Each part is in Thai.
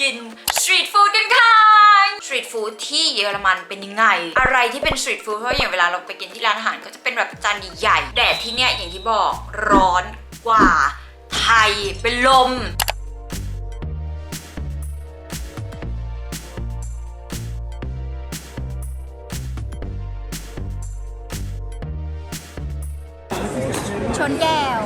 กินสตรีทฟู้ดกันค่ะสตรีทฟู้ดที่เยอรมันเป็นยังไง อะไรที่เป็นสตรีทฟู้ดเพราะอย่างเวลาเราไปกินที่ร้านอาหารก็จะเป็นแบบจานใหญ่แดดที่เนี่ยอย่างที่บอกร้อนกว่า ไทยเป็นลมชนแก้ว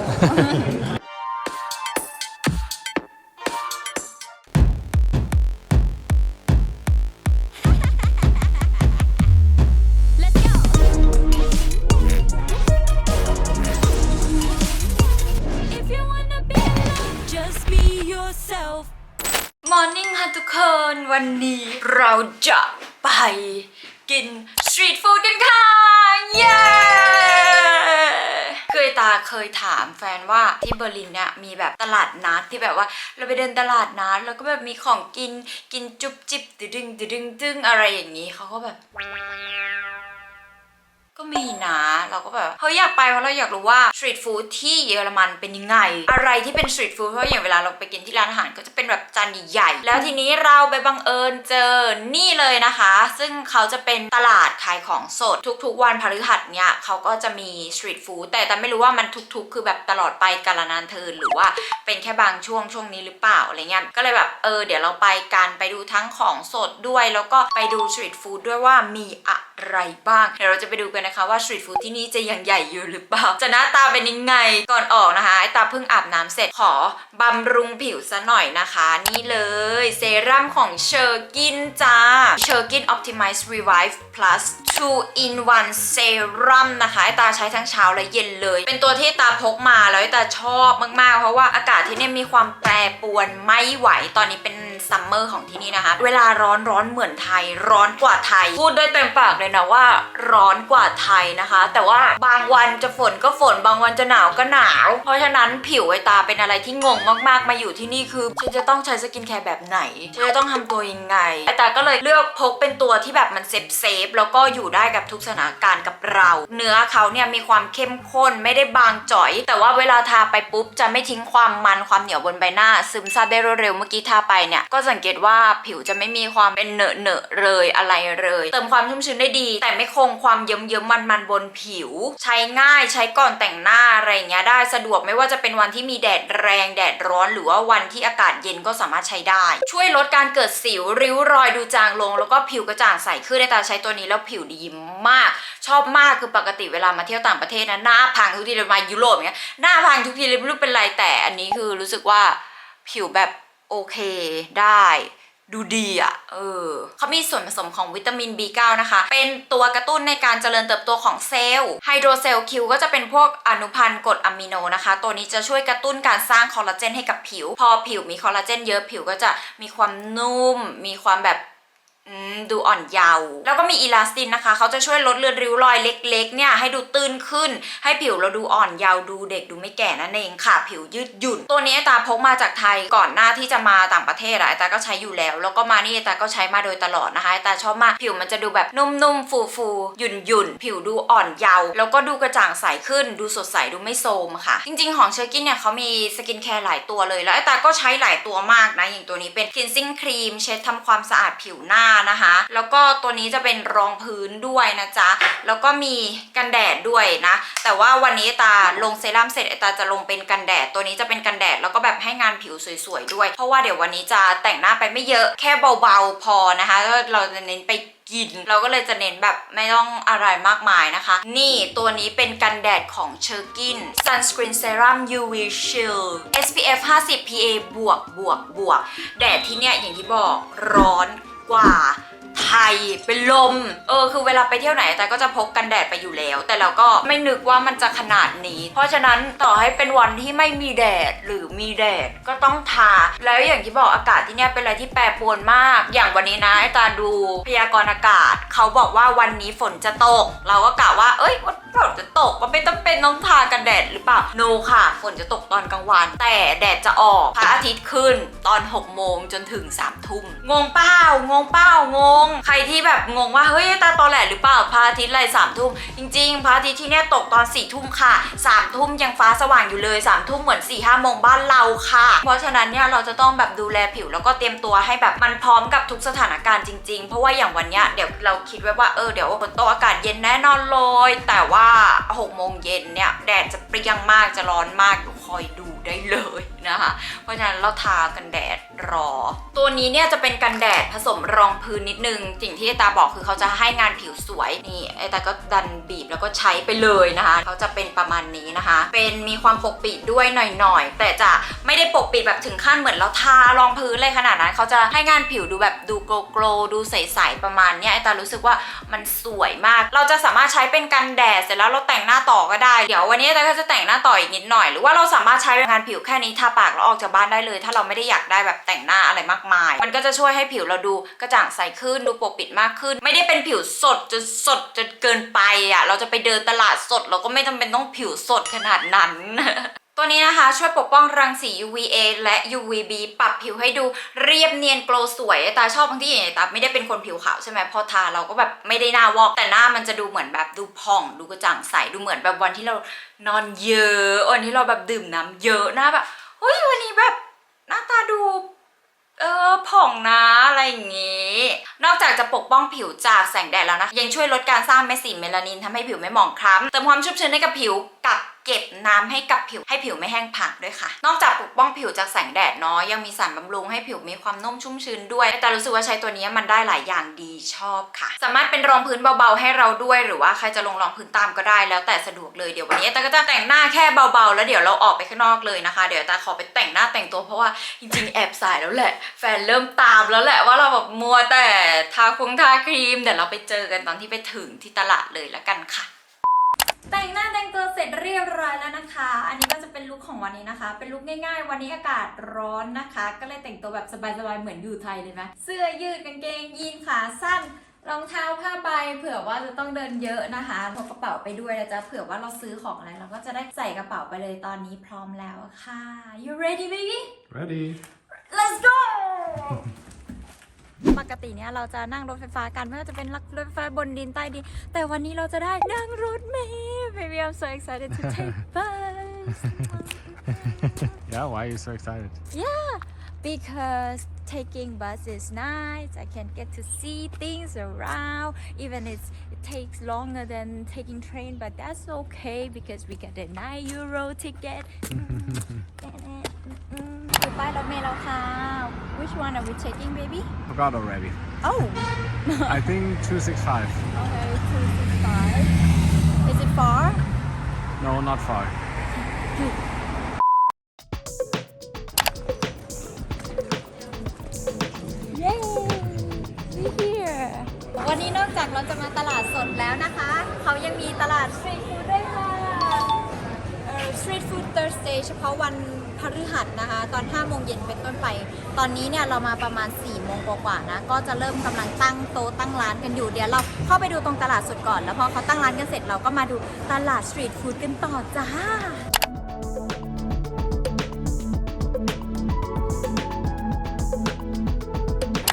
เราจะไปกินสตรีทฟู้ดกันค่ะ เย้เคยตาเคยถามแฟนว่าที่เบอร์ลินเนี่ยมีแบบตลาดนัดที่แบบว่าเราไปเดินตลาดนัดแล้วก็แบบมีของกินกินจุบจิบตึดึงดึงดึงอะไรอย่างนี้เขาก็แบบ ก็มีนะเราก็แบบเฮ้ยอยากไปเพราะเราอยากรู้ว่าสตรีทฟู้ดที่เยอรมันเป็นยังไง อะไรที่เป็นสตรีทฟู้ดเพราะอย่างเวลาเราไปกินที่ร้านอาหารก็จะเป็นแบบจานใหญ่ๆแล้วทีนี้เราไปบังเอิญเจอนี่เลยนะคะ ซึ่งเขาจะเป็นตลาดขายของสด ทุกๆ วันพฤหัสเนี่ยเขาก็จะมีสตรีทฟู้ดแต่แต่ไม่รู้ว่ามันทุกๆ คือแบบตลอดไปกาลนานเทินหรือว่าเป็นแค่บางช่วงช่วงนี้หรือเปล่าอะไรเงี้ยก็เลยแบบเออเดี๋ยวเราไปกันไปดูทั้งของสดด้วย แล้วก็ไปดูสตรีทฟู้ดด้วยว่ามีอะไรบ้างเดี๋ยวเราจะไปดูกันนะคะว่าสตรีทฟู้ดที่นี่จะยังใหญ่อยู่หรือเปล่า จะหน้าตาเป็นยังไงก่อนออกนะคะไอตาเพิ่งอาบน้ำเสร็จขอบำรุงผิวซะหน่อยนะคะ นี่เลยเซรั่มของเชอร์กินจ้าเชอร์กิน Optimize Revive Plus 2 in 1 Serum นะคะไอตาใช้ทั้งเช้าและเย็นเลย เป็นตัวที่ตาพกมาแล้วไอตาชอบมากๆ เพราะว่าอากาศที่นี่มีความแปรปรวนไม่ไหวตอนนี้เป็น ซัมเมอร์ของที่นี่นะคะ เวลาร้อนร้อนเหมือนไทย ร้อนกว่าไทย พูดได้เต็มปากเลยนะว่าร้อนกว่าไทยนะคะ แต่ว่าบางวันจะฝนก็ฝนบางวันจะหนาวก็หนาว เพราะฉะนั้นผิวไอตาเป็นอะไรที่งงมากๆมาอยู่ที่นี่คือฉันจะต้องใช้สกินแคร์แบบไหนฉันจะต้องทำตัวยังไงไอตาก็เลยเลือกพกเป็นตัวที่แบบมันเซฟเซฟแล้วก็อยู่ได้กับทุกสถานการณ์กับเรา เนื้อเขาเนี่ยมีความเข้มข้นไม่ได้บางจ่อย แต่ว่าเวลาทาไปปุ๊บจะไม่ทิ้งความมันความเหนียวบนใบหน้า ซึมซาบได้รวดเร็วเมื่อกี้ทาไปเนี่ยก็สังเกตว่าผิวจะไม่มีความเป็นเหนอะเหนอะเลยอะไรเลย เติมความชุ่มชื้นได้ดี แต่ไม่คงความเยิ้มเยิ้มมันมันบนผิว ใช้ง่ายใช้ก่อนแต่งหน้าอะไรอย่างเงี้ยได้สะดวกไม่ว่าจะเป็นวันที่มีแดดแรงแดดร้อน หรือว่าวันที่อากาศเย็นก็สามารถใช้ได้ ช่วยลดการเกิดสิวริ้วรอยดูจางลง แล้วก็ผิวกระจ่างใสขึ้นในตาใช้ตัวนี้แล้วผิวดีมาก ชอบมากคือปกติเวลามาเที่ยวต่างประเทศนะหน้าพังทุกทีเลยมายุโรปเงี้ยหน้าพังทุกทีเลยไม่รู้เป็นไรแต่อันนี้คือรู้สึกว่าผิวแบบ โอเคได้ดูดีอะ เออ เขามีส่วนผสมของวิตามิน B9 นะคะ เป็นตัวกระตุ้นในการเจริญเติบโตของเซลล์ ไฮโดรเซลคิวก็จะเป็นพวกอนุพันธ์กรดอะมิโนนะคะ ตัวนี้จะช่วยกระตุ้นการสร้างคอลลาเจนให้กับผิว พอผิวมีคอลลาเจนเยอะผิวก็จะมีความนุ่ม มีความแบบ ดูอ่อนเยาว์แล้วก็มีอีลาสตินนะคะ เขาจะช่วยลดเลือนริ้วรอยเล็กๆ เนี่ยให้ดูตื้นขึ้น ให้ผิวเราดูอ่อนเยาว์ดูเด็กดูไม่แก่นั่นเองค่ะ ผิวยืดหยุ่น ตัวนี้ไอตาพกมาจากไทยก่อนหน้าที่จะมาต่างประเทศอะไอตาก็ใช้อยู่แล้ว แล้วก็มานี่ไอตาก็ใช้มาโดยตลอดนะคะไอตาชอบมากผิวมันจะดูแบบนุ่มๆฟูๆหยุ่นๆผิวดูอ่อนเยาว์แล้วก็ดูกระจ่างใสขึ้น ดูสดใสดูไม่โทรมค่ะ จริงๆของเชอร์กินเนี่ยเขามีสกินแคร์หลายตัวเลย แล้วไอตาก็ใช้หลายตัวมากนะอย่างตัวนี้เป็น cleansing cream เช็ดทำความสะอาดผิวหน้านะคะ แล้วก็ตัวนี้จะเป็นรองพื้นด้วยนะจ๊ะ แล้วก็มีกันแดดด้วยนะ แต่ว่าวันนี้ตาลงเซรั่มเสร็จตาจะลงเป็นกันแดด ตัวนี้จะเป็นกันแดดแล้วก็แบบให้งานผิวสวยๆด้วย เพราะว่าเดี๋ยววันนี้จะแต่งหน้าไปไม่เยอะแค่เบาๆพอนะคะแล้วเราจะเน้นไปกินเราก็เลยจะเน้นแบบไม่ต้องอะไรมากมายนะคะ นี่ตัวนี้เป็นกันแดดของเชอร์กิน Sunscreen Serum UV Shield SPF 50 PA บวกบวกบวกแดดที่เนี่ยอย่างที่บอกร้อน กว่าไทยเป็นลม เออคือเวลาไปเที่ยวไหนแต่ก็จะพกกันแดดไปอยู่แล้ว แต่เราก็ไม่นึกว่ามันจะขนาดนี้ เพราะฉะนั้นต่อให้เป็นวันที่ไม่มีแดดหรือมีแดดก็ต้องทา แล้วอย่างที่บอกอากาศที่เนี่ยเป็นอะไรที่แปรปรวนมาก อย่างวันนี้นะไอตาดูพยากรณ์อากาศ เขาบอกว่าวันนี้ฝนจะตก เราก็กะว่า เอ้ยฝนจะตกมันไม่จำเป็นต้องทากันแดดหรือเปล่า โนค่ะ ฝนจะตกตอนกลางวัน แต่แดดจะออก พระอาทิตย์ขึ้นตอน 6 โมงจนถึง 3 ทุ่ม งงเปล่างงเปล่างง ใครที่แบบงงว่า เฮ้ยตาตอแหลหรือเปล่า พระอาทิตย์ไรสามทุ่ม จริง ๆ พระอาทิตย์ที่เนี่ยตกตอน4ี่ทุ่มค่ะ3ามทุ่มยังฟ้าสว่างอยู่เลย3ามทุ่มเหมือน4ี่ห้าโมงบ้านเราค่ะ เพราะฉะนั้นเนี่ยเราจะต้องแบบดูแลผิวแล้วก็เตรียมตัวให้แบบมันพร้อมกับทุกสถานการณ์จริง ๆ เพราะว่าอย่างวันเนี้ยเดี๋ยวเราคิดไว้ว่าเออเดี๋ยวฝนตกอากาศเย็นแน่นอนเลยแต่ว่า่า6โมงเย็นเนี่ยแดดจะเปรี้ยงมากจะร้อนมากอยู่ อยดูได้เลยนะคะ เพราะฉะนั้นเราทากันแดดรอ ตัวนี้เนี่ยจะเป็นกันแดดผสมรองพื้นนิดนึง สิ่งที่ไอตาบอกคือเขาจะให้งานผิวสวยนี่ไอตาก็ดันบีบแล้วก็ใช้ไปเลยนะคะ เขาจะเป็นประมาณนี้นะคะ เป็นมีความปกปิดด้วยหน่อยๆ แต่จะไม่ได้ปกปิดแบบถึงขั้นเหมือนเราทารองพื้นเลยขนาดนั้นเขาจะให้งานผิวดูแบบดูโกลโกลดูใสๆประมาณเนี้ยไอตารู้สึกว่ามันสวยมาก เราจะสามารถใช้เป็นกันแดดเสร็จแล้วเราแต่งหน้าต่อก็ได้ เดี๋ยววันนี้ไอตาก็จะแต่งหน้าต่ออีกนิดหน่อยหรือว่าเราสามารถใช้งานผิวแค่นี้ทาปากแล้วออกจากบ้านได้เลย ถ้าเราไม่ได้อยากได้แบบแต่งหน้าอะไรมากมาย มันก็จะช่วยให้ผิวเราดูกระจ่างใสขึ้นดูปกปิดมากขึ้น ไม่ได้เป็นผิวสดจนสดจนเกินไปอะเราจะไปเดินตลาดสด เราก็ไม่จำเป็นต้องผิวสดขนาดนั้น ตัวนี้นะคะช่วยปกป้องรังสี UVA และ UVB ปรับผิวให้ดูเรียบเนียนโกลสวยตาชอบบางที่อย่างตาไม่ได้เป็นคนผิวขาวใช่ไหมพอทาเราก็แบบไม่ได้หน้าวอกแต่หน้ามันจะดูเหมือนแบบดูผ่องดูกระจ่างใสดูเหมือนแบบวันที่เรานอนเยอะวันที่เราแบบดื่มน้ำเยอะหน้าแบบเฮ้ยวันนี้แบบหน้าตาดูเออผ่องนะอะไรอย่างงี้ นอกจากจะปกป้องผิวจากแสงแดดแล้วนะ ยังช่วยลดการสร้างเม็ดสีเมลานินทำให้ผิวไม่หมองคล้ำเติมความชุ่มชื้นให้กับผิวกัก เก็บน้ำให้กับผิวให้ผิวไม่แห้งผากด้วยค่ะ นอกจากปกป้องผิวจากแสงแดดเนาะยังมีสารบำรุงให้ผิวมีความนุ่มชุ่มชื้นด้วย แต่รู้สึกว่าใช้ตัวนี้มันได้หลายอย่างดีชอบค่ะ สามารถเป็นรองพื้นเบาๆให้เราด้วย หรือว่าใครจะลงรองพื้นตามก็ได้แล้วแต่สะดวกเลยเดี๋ยววันนี้แต่ก็จะแต่งหน้าแค่เบาๆ แล้วเดี๋ยวเราออกไปข้างนอกเลยนะคะ เดี๋ยวตาขอไปแต่งหน้าแต่งตัวเพราะว่าจริงๆแอบสายแล้วแหละ แฟนเริ่มตามแล้วแหละว่าเราแบบมัวแต่ทาคงทาครีมเดี๋ยวเราไปเจอกันตอนที่ไปถึงที่ตลาดเลยแล้วกันค่ะ แต่งหน้าแต่งตัวเสร็จเรียบร้อยแล้วนะคะ อันนี้ก็จะเป็นลุคของวันนี้นะคะ เป็นลุคง่ายๆ วันนี้อากาศร้อนนะคะ ก็เลยแต่งตัวแบบสบายๆ เหมือนอยู่ไทยเลยไหมเสื้อยืดกางเกงยีนขาสั้น รองเท้าผ้าใบ เผื่อว่าจะต้องเดินเยอะนะคะพกกระเป๋าไปด้วยนะจ๊ะ เผื่อว่าเราซื้อของอะไรเราก็จะได้ใส่กระเป๋าไปเลยตอนนี้พร้อมแล้วค่ะ you ready baby Ready? let's go ปกติเนี่ยเราจะนั่งรถไฟฟ้ากันไม่ว่าจะเป็นรถไฟฟ้าบนดินใต้ดิน แต่วันนี้เราจะได้นั่งรถเมล์ baby I'm so excited to take bus Yeah, why are you so excited? yeah because taking bus is nice I can get to see things around even it's it takes longer than taking train but that's okay because we get a 9 euro ticket คือป้ายรถเมล์แล้วค่ะ which one are we taking baby Forgot already. oh I think 265. Okay, two six five. Is it far? No, not far. Yay! We here. วันนี้นอกจากเราจะมาตลาดสดแล้วนะคะ เขายังมีตลาดสตรีทฟู้ดด้วยค่ะ สตรีทฟู้ด Thursday เฉพาะวันพฤหัสนะคะ ตอน 5 โมงเย็นเป็นต้นไป ตอนนี้เนี่ยเรามาประมาณ 4 โมงกว่าๆนะ ก็จะเริ่มกำลังตั้งโต๊ะตั้งร้านกันอยู่ เดี๋ยวเราเข้าไปดูตรงตลาดสดก่อน แล้วพอเขาตั้งร้านกันเสร็จเราก็มาดูตลาดสตรีทฟู้ดกันต่อจ้า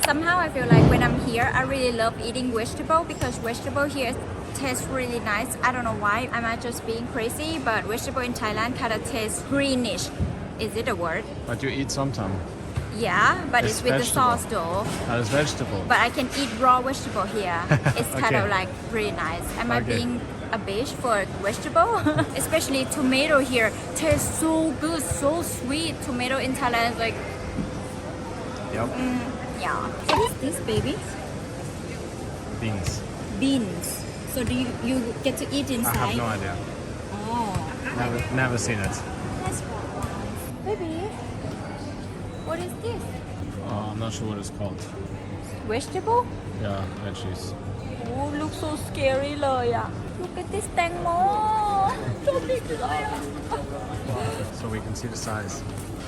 Somehow I feel like when I'm here, I really love eating vegetable because vegetable here tastes really nice. I don't know why. Am I just being crazy? But vegetable in Thailand kind of tastes greenish. Is it a word? But you eat sometimes. Yeah, but it's, It's with the sauce though. That is vegetable. But I can eat raw vegetable here. It's kind of like really nice. Am I Okay. being a bitch for vegetable? Especially tomato here tastes so good, so sweet. Tomato in Thailand is like Yep. Mm, yeah. What is this, baby? Beans. beans. So do you, you get to eat I inside? have no idea. Oh, Never, never seen it. that's Baby, what is this? Oh, I'm not sure what it's called. Vegetable? Yeah, veggies. Oh, looks so scary เลยอะ Look at this แตงโม so big เลยอะ So we can see the size.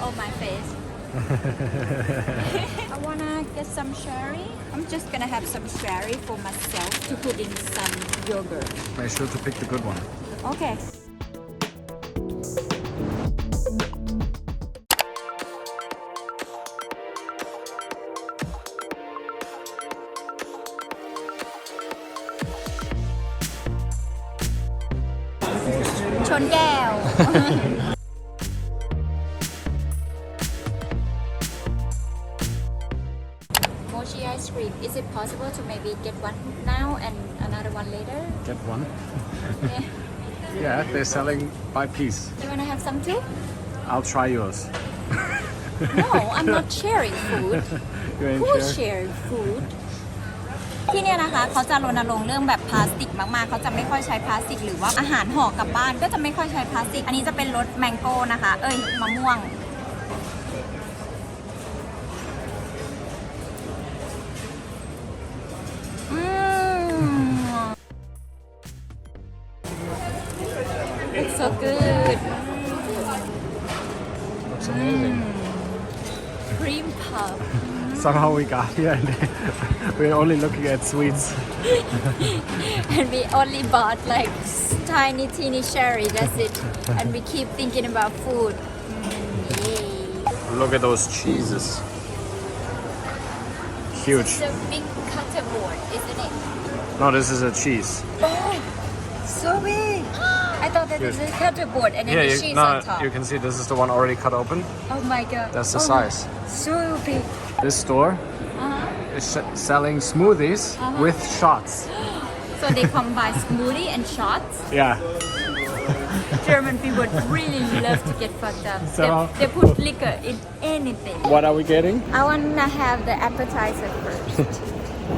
Oh, my face. I wanna get some sherry. I'm just gonna have some sherry for myself to put in some yogurt. Make sure to pick the good one. โ ice cream. Is it possible to maybe get one now and another one later? Get one. Yeah. Yeah, they're selling by piece. You wanna have some too? I'll try yours. No, I'm not sharing food. You ain't Who sure? share food? ที่เนี่ยนะคะเขาจะรณรงค์เรื่องแบบพลาสติกมากๆ เขาจะไม่ค่อยใช้พลาสติก หรือว่าอาหารห่อกลับบ้านก็จะไม่ค่อยใช้พลาสติก อันนี้จะเป็นรสแมงโก้นะคะ เอ้ยมะม่วง so good Looks amazing. cream puff Somehow we got here and we're only looking at sweets. and we only bought like tiny teeny sherry, that's it and we keep thinking about food mm, yay. Look at those cheeses. Huge. it's a big cutter board isn't it No, this is a cheese. oh so big I thought that this is a cutterboard and then Yeah, the you, cheese no, on top you can see this is the one already cut open. oh my god That's the Oh, size. so big This store uh-huh. is sh- selling smoothies with shots. so they combine smoothie and shots Yeah. German people really love to get fucked up So- they, they put liquor in anything What are we getting? I wanna have the appetizer first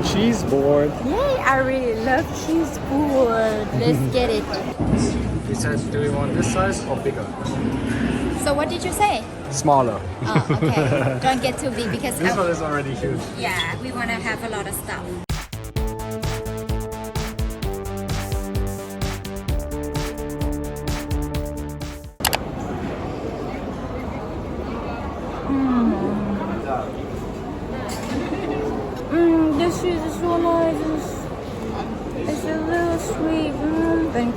Cheese board. Yay, I really love cheese board. Let's get it. He said, do we want this size or bigger? So what did you say? Smaller. Oh, okay. Don't get too big because This I- one is already huge. yeah, we want to have a lot of stuff.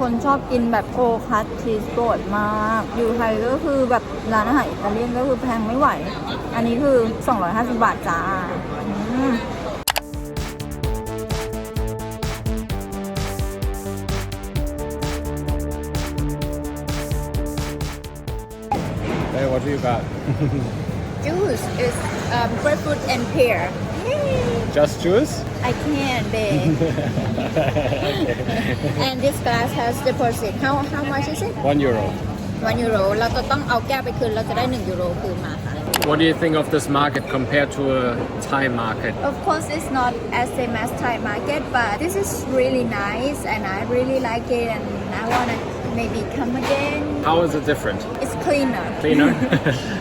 คนชอบกินแบบโคคัสชีสโปรดมาก อยู่ไทยก็คือแบบร้านอาหารอิตาเลียนก็คือแพงไม่ไหว อันนี้คือ 250 บาทจ้าอืม Hey, what do you got? Juice is um, grapefruit and pear. Just juice? I can, babe. and this glass has deposit. How how much is it? One euro. 1 euro เราจะต้องเอาแก้วไปคืน เราจะได้ 1 ยูโรคืนมาค่ะ What do you think of this market compared to a Thai market? Of course, it's not as same as Thai market, but this is really nice and I really like it and I wanna maybe come again. How is it different? It's cleaner. Cleaner?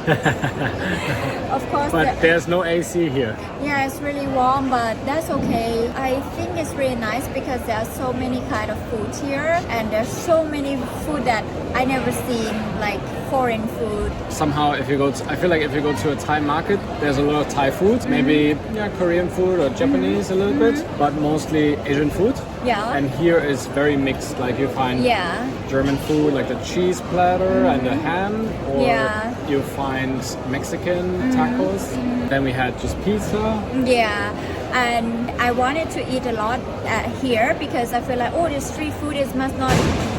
Of course, but the- there's no AC here. yeah, it's really warm, but that's okay. I think it's really nice because there are so many kind of food here and there's so many food that I never seen, like foreign food. Somehow, if you go, to, I feel like if you go to a Thai market, there's a lot of Thai food, mm-hmm. maybe yeah, Korean food or Japanese a little bit, mm-hmm. but mostly Asian food. Yeah. And here is very mixed. Like you find Yeah. German food, like the cheese platter and the mm-hmm. ham, or Yeah. you find Mexican tacos. Then we had just pizza. Yeah, and I wanted to eat a lot uh, here because I feel like oh, the street food is must not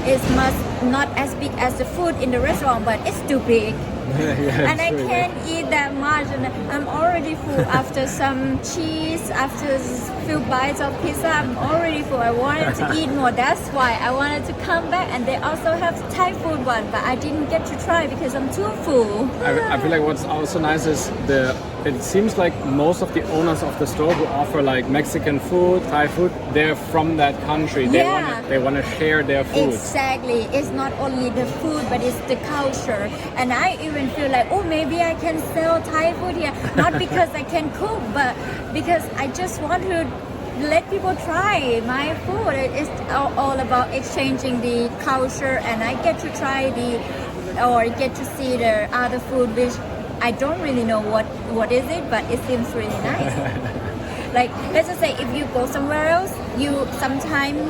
is must not as big as the food in the restaurant, but it's too big, yeah, and I it's can't eat that much, and I'm already full after some cheese, after few bites of pizza. I'm already full. I wanted to eat more. That's why I wanted to come back, and they also have Thai food one, but I didn't get to try because I'm too full. I, I feel like what's also nice is the it seems like most of the owners of the store who offer like Mexican food, Thai food, they're from that country. They Yeah. want they want to share their food. Exactly. It's not only the food, but it's the culture. And I even feel like, oh, maybe I can sell Thai food here. Not because I can cook, but because I just want to let people try my food. It's all all about exchanging the culture, and I get to try the or get to see the other food, which I don't really know what what is it, but it seems really nice. like let's just say if you go somewhere else you sometimes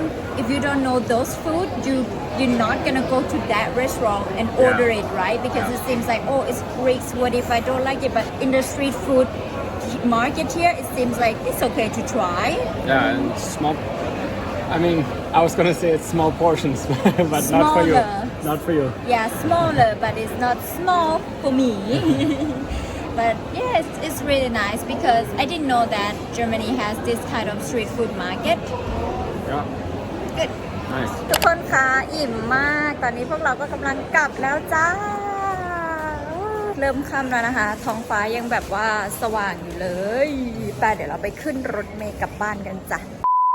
if you don't know those food you you're not gonna go to that restaurant and order it right because it seems like oh it's Greek what if I don't like it but in the street food market here it seems like it's okay to try Yeah, and small. I mean, I was gonna say it's small portions, but not for you. Smaller. Not for you. yeah smaller but it's not small for me but yeah it's, it's really nice because I didn't know that Germany has this kind of street food market Yeah. Good. Nice. ทุกคนคะอิ่มมาก ตอนนี้พวกเราก็กำลังกลับแล้วจ้าเริ่มค่ำแล้วนะคะ ท้องฟ้ายังแบบว่าสว่างอยู่เลยไปเดี๋ยวเราไปขึ้นรถเมล์กลับบ้านกันจ้ะก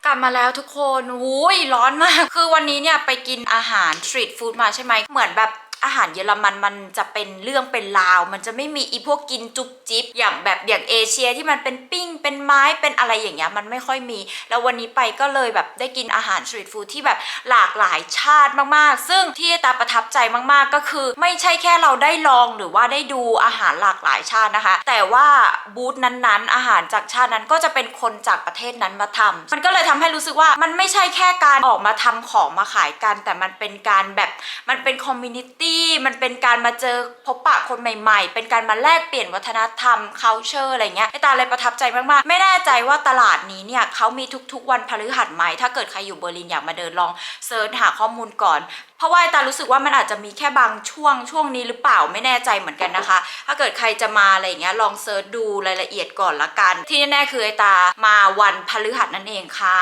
ลับมาแล้วทุกคนอุ้ยร้อนมาก คือวันนี้เนี่ยไปกินอาหารสตรีทฟู้ดมาใช่ไหม เหมือนแบบาหารเยอรมันมันจะเป็นเรื่องเป็นราว มันจะไม่มีอีพวกกินจุบจิบอย่างแบบอย่างเอเชียที่มันเป็นปิ้งเป็นไม้เป็นอะไรอย่างเงี้ยมันไม่ค่อยมี แล้ววันนี้ไปก็เลยแบบได้กินอาหารสตรีทฟู้ดที่แบบหลากหลายชาติมากๆ ซึ่งที่ตาประทับใจมากๆก็คือ ไม่ใช่แค่เราได้ลองหรือว่าได้ดูอาหารหลากหลายชาตินะคะ แต่ว่าบูธนั้นๆ อาหารจากชาตินั้นก็จะเป็นคนจากประเทศนั้นมาทำมันก็เลยทำให้รู้สึกว่ามันไม่ใช่แค่การออกมาทำของมาขายกัน แต่มันเป็นการแบบมันเป็นคอมมูนิตี้มันเป็นการมาเจอพบปะคนใหม่ ๆ เป็นการมาแลกเปลี่ยนวัฒนธรรม culture อะไรเงี้ยไอตาเลยประทับใจมากๆ ไม่แน่ใจว่าตลาดนี้เนี่ยเขามีทุกๆ วันพฤหัสไหมถ้าเกิดใครอยู่เบอร์ลินอยากมาเดินลองเซิร์ชหาข้อมูลก่อน เพราะว่าไอตารู้สึกว่ามันอาจจะมีแค่บางช่วงช่วงนี้หรือเปล่าไม่แน่ใจเหมือนกันนะคะ ถ้าเกิดใครจะมาอะไรเงี้ยลองเซิร์ชดูรายละเอียดก่อนละกัน ที่แน่ๆคือไอตามาวันพฤหัสนั่นเองค่ะ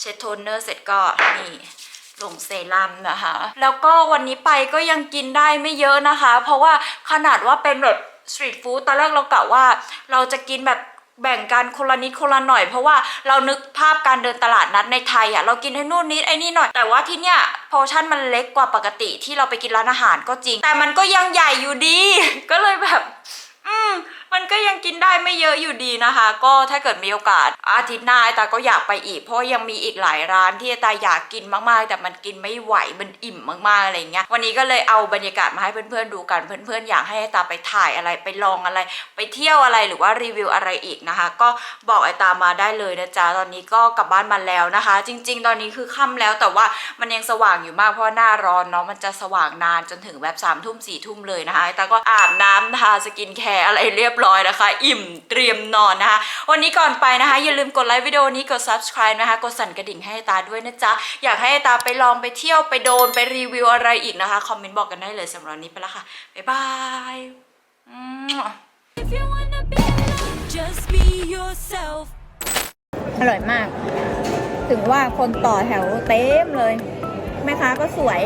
เช็ดโทนเนอร์เสร็จก็นี่ ลงเซรั่มนะคะ แล้วก็วันนี้ไปก็ยังกินได้ไม่เยอะนะคะ เพราะว่าขนาดว่าเป็นแบบสตรีทฟู้ดตอนแรกเรากะว่า เราจะกินแบบแบ่งกันคนละนิดคนละหน่อย เพราะว่าเรานึกภาพการเดินตลาดนัดในไทยอะเรากินให้นู่นนิดไอ้นี่หน่อยแต่ว่าที่เนี้ยพอชั่นมันเล็กกว่าปกติที่เราไปกินร้านอาหารก็จริง แต่มันก็ยังใหญ่อยู่ดี ก็เลยแบบ มันก็ยังกินได้ไม่เยอะอยู่ดีนะคะ ก็ถ้าเกิดมีโอกาส อาทิตย์หน้าตาก็อยากไปอีก เพราะยังมีอีกหลายร้านที่ตาอยากกินมากๆ แต่มันกินไม่ไหวมันอิ่มมากๆอะไรเงี้ยวันนี้ก็เลยเอาบรรยากาศมาให้เพื่อนๆดูกันเพื่อนๆอยากให้ไอ้ตาไปถ่ายอะไรไปลองอะไร ไปเที่ยวอะไรหรือว่ารีวิวอะไรอีกนะคะ ก็บอกไอ้ตามาได้เลยนะจ๊ะตอนนี้ก็กลับบ้านมาแล้วนะคะ จริง ๆ ตอนนี้คือค่ำแล้วแต่ว่ามันยังสว่างอยู่มากเพราะหน้าร้อนเนาะมันจะสว่างนานจนถึงแบบ3ามทุ่มสี่ทุ่มเลยนะคะไอ้ตาก็อาบน้ำทาสกินแคร์อะไรเรียบร้อยนะคะ อิ่มเตรียมนอนนะคะ วันนี้ก่อนไปนะคะ อย่าลืมกดไลค์วิดีโอนี้กด subscribe นะคะ กดสั่นกระดิ่งให้ไอ้ตาด้วยนะจ๊ะ อยากให้ไอ้ตาไปลองไปเที่ยวไปโดนไปรีวิวอะไรอีกนะคะ คอมเมนต์บอกกันได้เลยสำหรับวันนี้ไปแล้วค่ะ บ๊ายบายอืม If you wanna be loved, just be yourself. อร่อยมาก ถึงว่าคนต่อแถวเต็มเลย แม่ค้าก็สวย